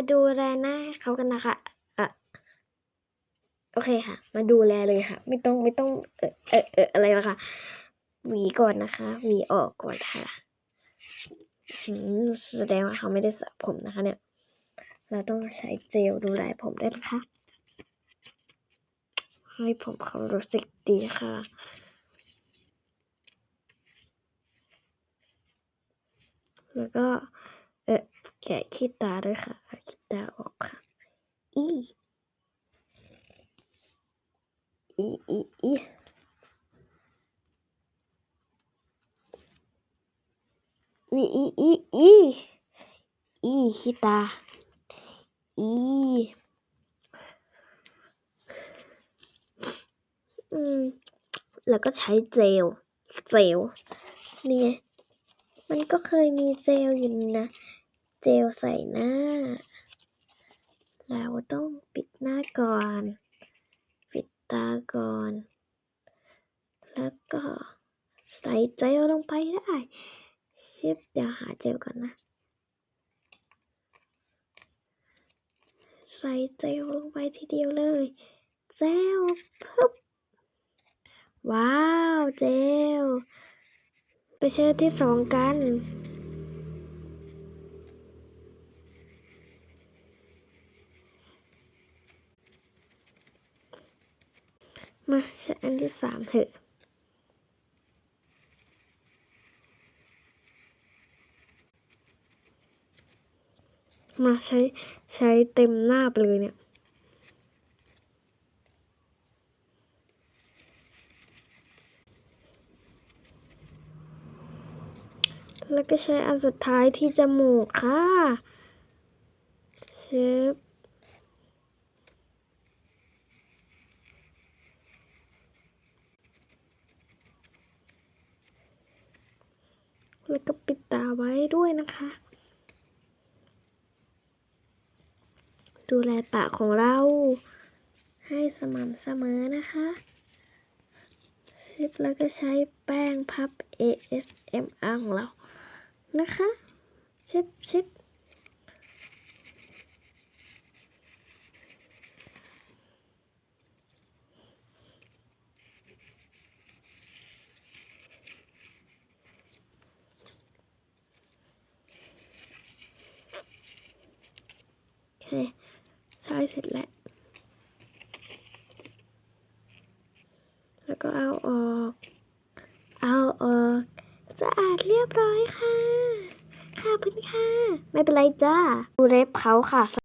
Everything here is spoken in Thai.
มาดูแลหน้าเขากันนะคะอะโอเคค่ะ มาดูแลเลยค่ะ ไม่ต้องไม่ต้องเออเออเอออะไรละค่ะหวีก่อนนะคะหวีออกก่อนค่ะแสดงว่าเขาไม่ได้สระผมนะคะ เนี่ย เราต้องใช้เจลดูแลผมด้วยนะคะ ให้ผมเขารู้สึกดีค่ะแล้วก็ เออแกะขี้ตาด้วยค่ะขี้ตาออกค่ะ อี อี อี อีอีอีอีอีอีขี้ตา อีอืมแล้วก็ใช้เจล เจล นี่ไมันก็เคยมีเจลอยู่นะ เจลใส่หน้า เราต้องปิดหน้าก่อน ปิดตาก่อน แล้วก็ใส่เจลลงไปได้ชิบเดี๋ยวหาเจลก่อนนะ ใส่เจลลงไปทีเดียวเลย เจลปึ๊บว้าว เจล ไปเชื่ที่สองกัน มาใช้อันที่สามเถอะมาใช้ใช้เต็มหน้าไปเลยเนี่ย แล้วก็ใช้อันสุดท้ายที่จมูกค่ะเชฟ แล้วก็ปิดตาไว้ด้วยนะคะ ดูแลปากของเรา ให้สม่ำเสมอนะคะซิปแล้วก็ใช้แป้งพับ ASMR ของเรานะคะ เช็ดเช็ด เคใช้เสร็จแล้ว แล้วก็เอาออก เอาออกสะอาดเรียบร้อยค่ะ ค่ะเพื่อนค่ะ ไม่เป็นไรจ้าดูเล็บเขาค่ะ